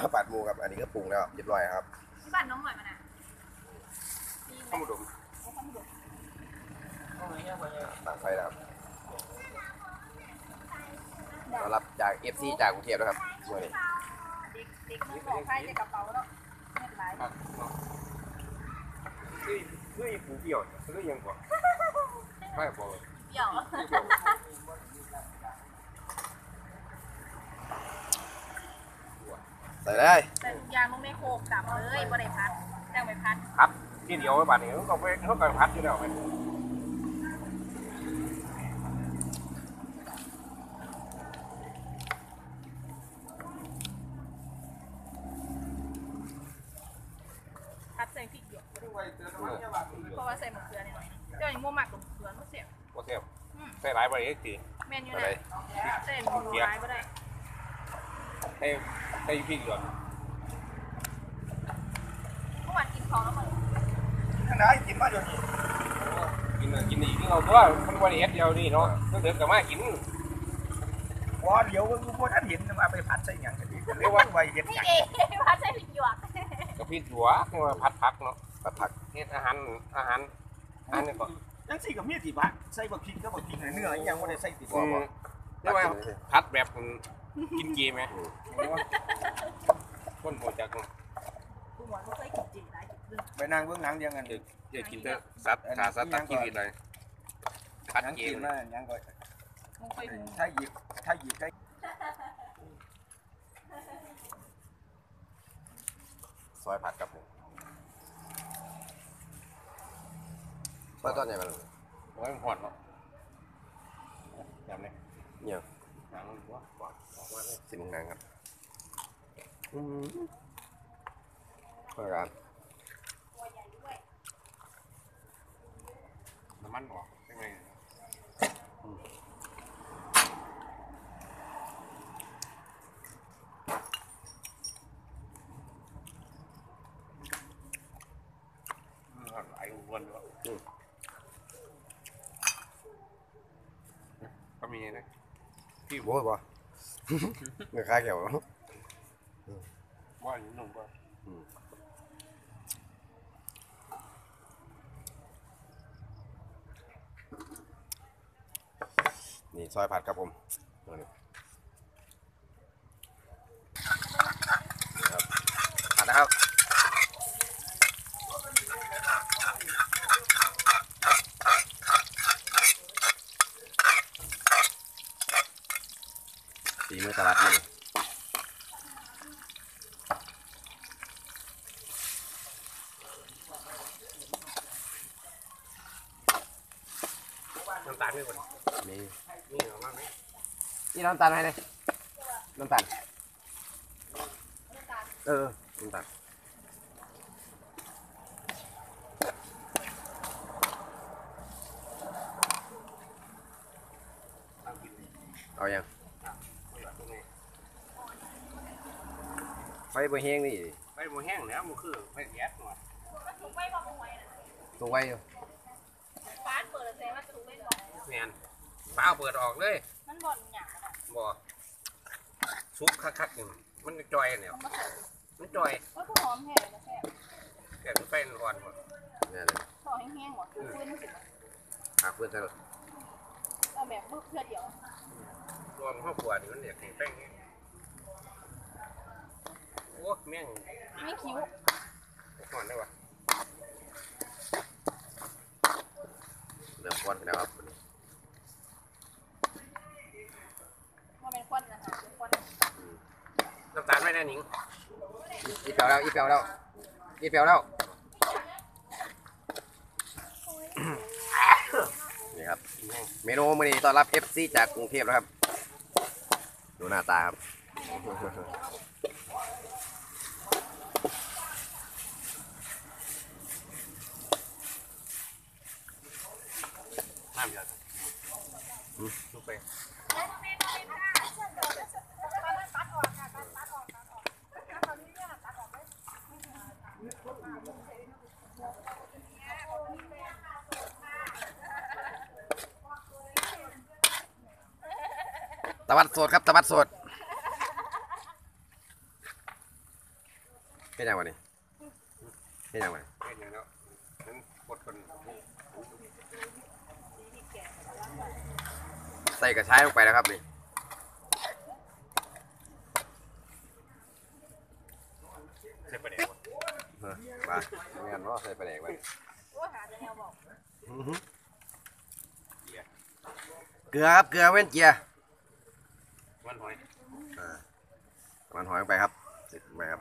ข้าวผัดหมูครับอันนี้ก็ปรุงแล้วเรียบร้อยครับที่บ้านน้องหน่อยมาน่ะมีไหมข้าวหมูดมโอ้ข้าวหมูต่างไฟแล้วครับต้อนรับจากเอฟซีจากกรุงเทพนะครับเมื่อนี้เด็กเด็กเมืองบอกใครในกระเป๋าแล้วไม่เป็นไรครับคือคือปูเปี่ยวคือยังกว่าไม่บอกเดี๋ยว ใส่ได้แต่ทุกอย่างมึงไม่โคกจับเลยบ่ได้พัดแจ้งไปพัดพัดที่เดียวไว้บาดนี้เขาไปเขาไปพัดอยู่แล้วมันพัดใส่พริกเดียวเพราะว่าใส่มะเขือนิดหน่อยเจ้าอย่างมั่วหมักกับมะเขือมันเสียบโอเคใส่หลายบาดนี้คือเมนอยู่ไหนใส่หมูร้ายบ่ได้ ให้ให้พริกหยดเมื่อวานกินของแล้วมันขนาดกินมาเดี๋ยวนี้กินกินอีกเราตัวมันวันนี้เฮ็ดเดียวนี่เนาะต้องเดือดกับมากินว่าเดี๋ยวว่าพวกท่านเห็นมาไปผัดใส่หยังกันดีเรียกว่าไว้เห็นพี่หยังเอพัดใส่พริกหยวกกับพริกหัวมาพัดพักเนาะผัดผักเฮ็ดอาหารอาหารอาหารนี่ก็ยังสิกับมีที่ผัดใส่บักพริกก็บักพริกเนื้ออีหยังบ่ได้ใส่ติดอืมเรียกว่าพัดแบบ กินเกมไหมคนโหจักกูหวานไม่เคยกินจีได้กินเรื่องไปนั่งเบื้องหลังเดียวกันเดี๋ยวเดี๋ยวกินแต่สัตว์ขาสัตว์ตัดชีวิตเลยพัดหยังเกกิมนมาหยังก็มึงไปหูถ้าหยิบถ้าหยิบได้ซอยผัดครับผมซอยต้นใหญ่มันโอ้ยหอดเนาะยำเนี่ยเนี่ย หางหัวปอดออกมาเลยสิมงนางครับอืมเพื่อการน้ำมันออกใช่ไหมไหลวนวะก็มีนะพี่ โว้ยบ่ เนื้อคายเขียวว่าอยู่หนุ่มก็นี่ซอยผัดครับผมนี่ครับผัดนะครับ สีมือตลาดนี่น้ำตาลไม่หมดนี่นี่เหรอมากไหมนี่น้ำตาลให้เลยน้ำตาลเออน้ำตาลตามกินเลยเอายัง ไม่อยากตรงนี้ ไฟบ่แห้งนี่ไม่หมูแห้งแล้วมันคือไม่แก๊สหน่อยถูกไม่บอกมึงไว้นะตรงไว้อยู่ฟ้านเปิดแต่ว่าถูกไม่บอกแมนเปล่าเปิดออกเลย มันบ่นหยาบอะบ่ซุปคักๆหนึ่งมันจอยเนี่ยมันมาใส่มันจอยว่าผู้หอมแห้งนะแซ่บแกมันเป็นอ่อนหมดเนี่ยเลยพอแห้งๆหมดคือฟื้นไม่สิหาเพื่อนซะหน่อยเอาแบบเพื่อเดียวรวมครอบครัวนี่มันอยากให้แป้งนี่โอ้แม่งไม่คิ้วอ่อนได้วะเริ่มควันแล้วครับว่าเป็นควันนะคะเป็นควันน้ำตาลไม่ได้หนิงอีเปียวแล้วอีเปียวแล้วอีเปียวแล้วนี่ครับแม่งเมนูมื้อนี้ต้อนรับ FC จากกรุงเทพนะครับ ดูหน้าตาครับ น้ำเยอะ ซุปไปตะวัดสดครับตะวัดสดเฮ็ดหยังวะนี่เฮ็ดหยังวะเป็นย่างเนาะนั่นกดคน ใส่กระชายลงไปแล้วครับนี่ใส่ประเดี๋ยวมาไม่งั้นว่าใส่ปลาแดกไว้โอ้หาแต่แนวบอกเกลือครับเกลือเว้นเจียมันหอยมันหอยลงไปครับติดไปครับ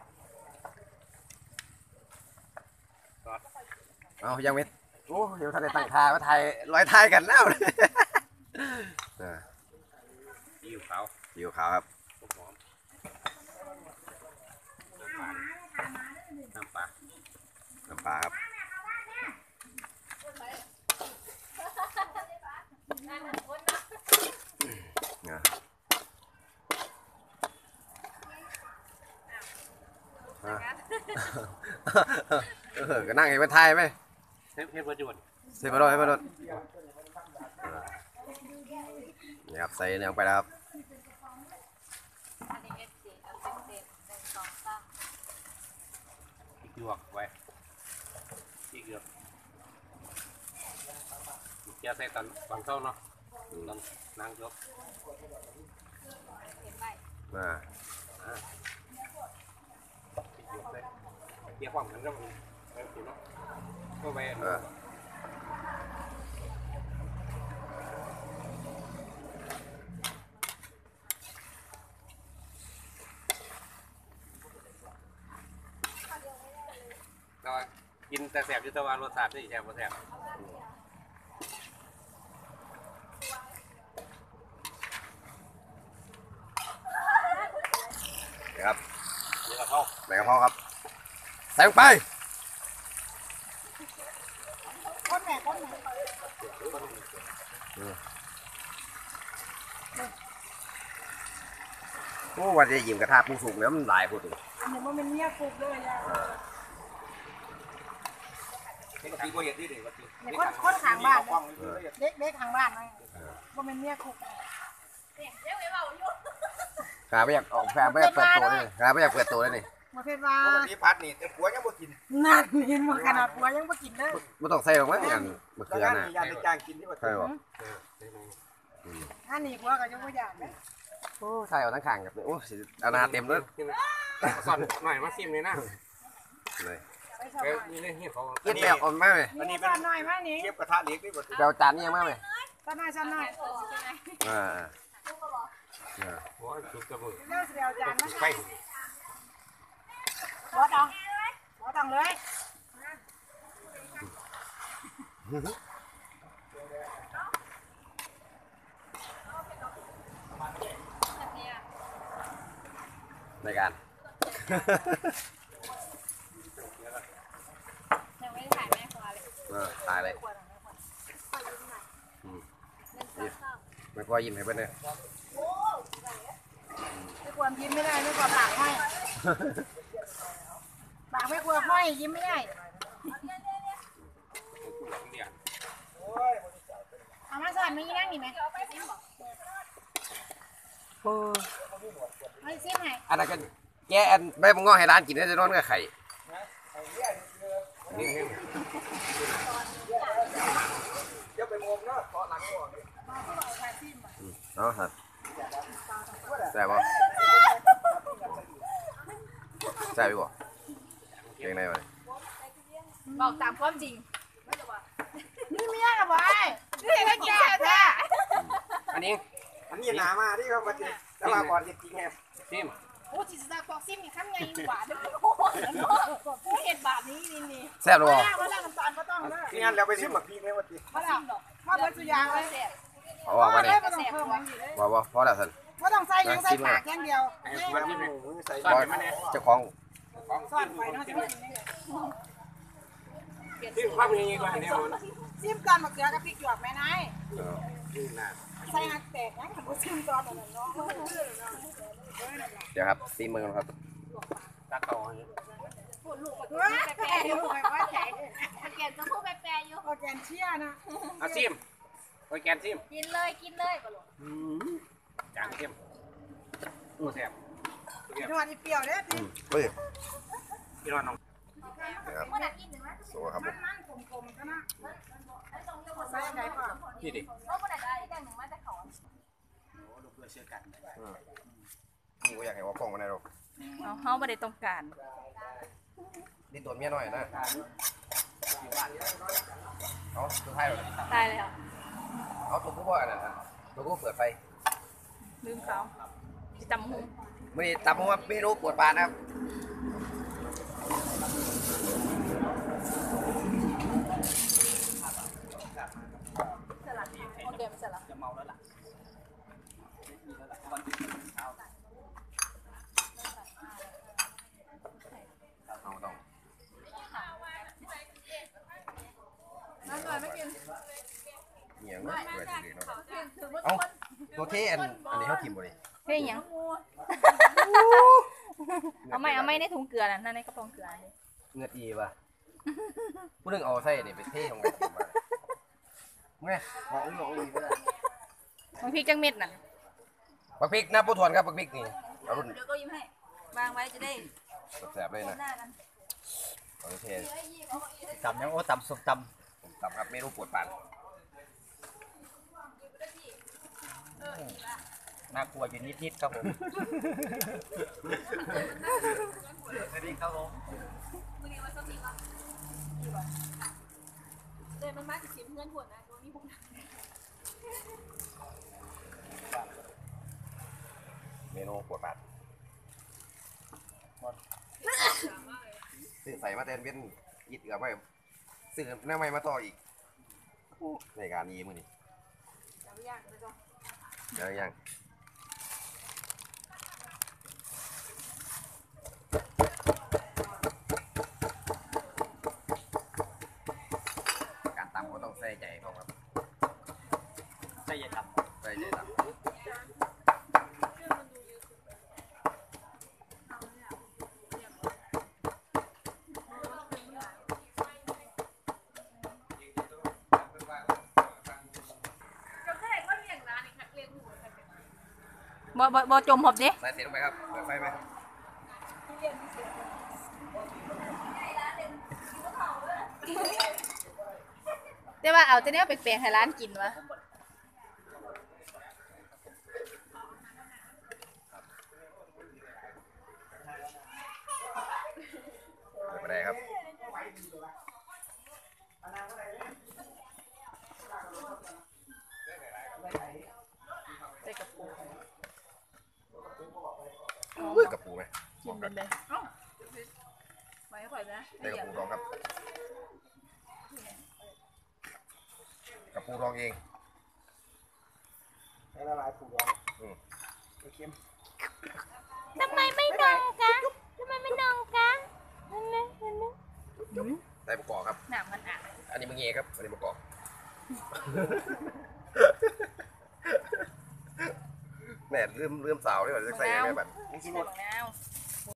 เอายังไม่โอ้เดี๋ยท่านได้ตั้งท่าว่าไทยร้อยไทยกันแล้ว ออซีอิ๊วขาวอยู่ขาวครับหอมน้ำปลาน้ำปลาครับนั่นน่ะคนนะนะฮะเออก็นั่งให้มันไทยไหมเทปเทปประจุนใส่มาโดนใส่มาโดน นี่ครับใส่เนื้อลงไปแล้วครับอันนี้เอฟซีเอาเป็นเต็มหนึ่งสองสามพริกหยวกไว้พริกหยวกเจียวใส่ตอนตอนเช้าเนาะตอนนางยกเห็นไปอ่าพริกหยวกใส่เจียวความกันเรื่องนี้เรื่องนี้เนาะก็ไป เออ ก็ กินแต่แสบอยู่แต่ว่ารสชาตินี่แสบบ่แสบนี่ครับนี่ละเข้าใบกระเพราครับ ใส่ลงไป คนไหนคนไหนโอ้วันจะยิ้มกระทะปูสุกแล้วมันหลายพูดถึงอันนี้มันเป็นเมียกุกเลยอะเห็นปีก็เห็นที่เด็กว่าจริงเนี่ยคนคนข้างบ้านกล้องเลยเด็กเด็กข้างบ้านนะว่าเป็นเมียกุกเนี่ยเดี๋ยวไปเบาอยู่ขาไม่อยากออกแฟนไม่อยากเปิดตัวเลยขาไม่อยากเปิดตัวเลยนี่มาเพชรว่าปกติพัดนี่แต่ผัวยังบ่กินนั่นเห็นมาขนาดผัวยังไม่กินเลยไม่ต้องใส่หรอกมั้งอย่างมะเขืองานน่ะมียาไปจ้างกินที่บ่ใช่ป่ะอันนี้ผัวก็ยังไม่อยากเลยโอ้ใส่เอาทั้งข้างกับโอ้เอาหนาเต็มเลยสอนหน่อยมาซิมเลยนะเลย ไปสไปบายนี่เลยนี่เขากินแบบอ่อนมากเลยอันนี้นี่เป็นบ้านหน่อยมานี่เก็บกระทะเหล็กนี่บ่เดาจานนี่ยังมากเลยบ้านหน่อยชั้นหน่อยอ่าอ่าอ่าหัวจุกกระมือเลิกเสียวจานมาไปบอตังบอตังเลยในการ ยังไม่ได้ถ่ายแม่ครัวเลย เออตายเลยไม่พอยิ้มให้เพื่อนเลยไม่ควรยิ้มไม่ได้ไม่ควรปากห้อยปากไม่ควรห้อยยิ้มไม่ได้เอามาสอนไม่ยี่นั่งนี่ไหมไม่ซิมไหนอันนั้นก็แกอันใบมะงอให้ร้านกินได้จะนอนกับไข่ นี่เดี๋ยวไปงมเนาะขอหลังก่อนเอาะครับแซ่บป่ะแซ่บอีกป่ะเก่งในวะบอกตามความจริงนี่เมียนะบอยนี่ไม่กินแท้ อันนี้ อันนี้หนามาที่เขามากินแต่ว่าก่อนจะกินแฮม ซิม โอ้จิตใจบอกซิมอีกครั้งไงหวานโอ้โห เห็ดแบบนี้นี่นี่แซ่บหรือเปล่ามาแล้วน้ำตาลก็ต้องเลยนี่งั้นเราไปชิมหมักพริกเลยว่าติมาแล้วมาเบิดสุยางเลยเอาออกมาเลเนี่ยยไม่ต้องเพิ่มมันว่าว่าพอแล้วสันไม่ต้องใส่ยังใส่ปากอย่างเดียวมันมีหมูใส่ซ่อนมาเนี่ยเจ้าของซ่อสไฟเนาะซิมภาพนี้ก็อันนี้มันซิมกันมะเขือกับพริกหยวกแม่นายใส่หักแตกนะขันซิมตอนนั้นเนาะเดี๋ยวครับซีมือครับตักเอาอันนี้ว้าแปรอยู่ไปว่าใจเกนจะพูดแปลๆอยู่โอแกนเชียนะเอาซิมโอ้ยแกนซิมกินเลยกินเลยก็หลงจางซิมโอ้แซ่บนวดอีเปรี้ยวเด้ออืมเฮ้ยพี่น้องน้องนะครับเมื่อไหร่กินหนึ่งนะสู้ครับผมมันกลมๆกันนะไอ้ตรงนี้คนใส่ไหนป่ะนี่ดิเมื่อไหร่ได้แดงหนึ่งมาจะขอลูกเพื่อเชื่อกันพี่ก็อยากให้ว่าป้องกันได้หรอกเอาเฮาบ่ได้ต้องการ นี่ตัวเมียน้อยนะเอาตัวไทยเลยตายแล้วเอาตัวกูบ่อันนั้นนะตัวกูเปิดไฟลืมเขาสิจำหุงไม่ได้ตามเพราะว่าเมนูปวดปานนะครับ สลัดโอเคไม่สลัด จะเมาแล้วล่ะ เอาต้อง น้ำหน่อยไม่กิน เหนียงเนาะเปิดดีๆเนาะ ถือว่า เอาตัวเคอันอันนี้เขาทิมบ่ดิ เฮ้ยหยัง เอาไม่เอาไม่ในถุงเกลือน่ะนั่นในกระป๋องเกลือนี่เงือดอีป่ะผู้นึงเอาใส่นี่ไปเทของกันมาเงี้ยหอมหอมอีกก็ได้มันพริกจังเม็ดน่ะปักพริกนะผู้ทวนครับปักพริกนี่เอารุ่นเดี๋ยวก็ยิ้มให้วางไว้จะได้แสบๆเลยนะหน้ากันโอเคตำยังโอ้ตำส้มตผมทำครับเมนูปวดปานำ น่ากลัวอยู่นิดๆครับผมสวัสดีครับผมเดินมันมาสิเพื่อนหัวนะตัวนี้พวกนั้นเมนูปวดปานซื้อใส่มาแทนเป็นยิดกับไม่ซื้อหน้าไม่มาต่ออีกในการนี้มือนี่เดี๋ยวยังการตำก็ต้องใส่ใจเขาครับ ใช่ยังครับ ใส่ใจตำ บ่บ่บ่จมหอบดิใส่เสียงลงไปครับเปิดไฟไหมแต่ว่าเอาแต่เนี้ยไปแปลงให้ร้านกินวะ เปิดไปได้ครับ ใส่กระปุก อุ้ยกระปูไหม กินเลยเอ้าไว้ข่อยนะได้กระปูรองครับกระปูรองเองให้ละลายผูกรองอืมเค็มทำไมไม่นองกันทำไมไม่นองกันนั่นนะนั่นนะได้ประกอบครับ หนามมันอะอันนี้มึงเงี้ยครับอันนี้ประกอบแม่ลืมลืมสาวด้วยว่าจะใส่ยังไงแบบใส่มะนาว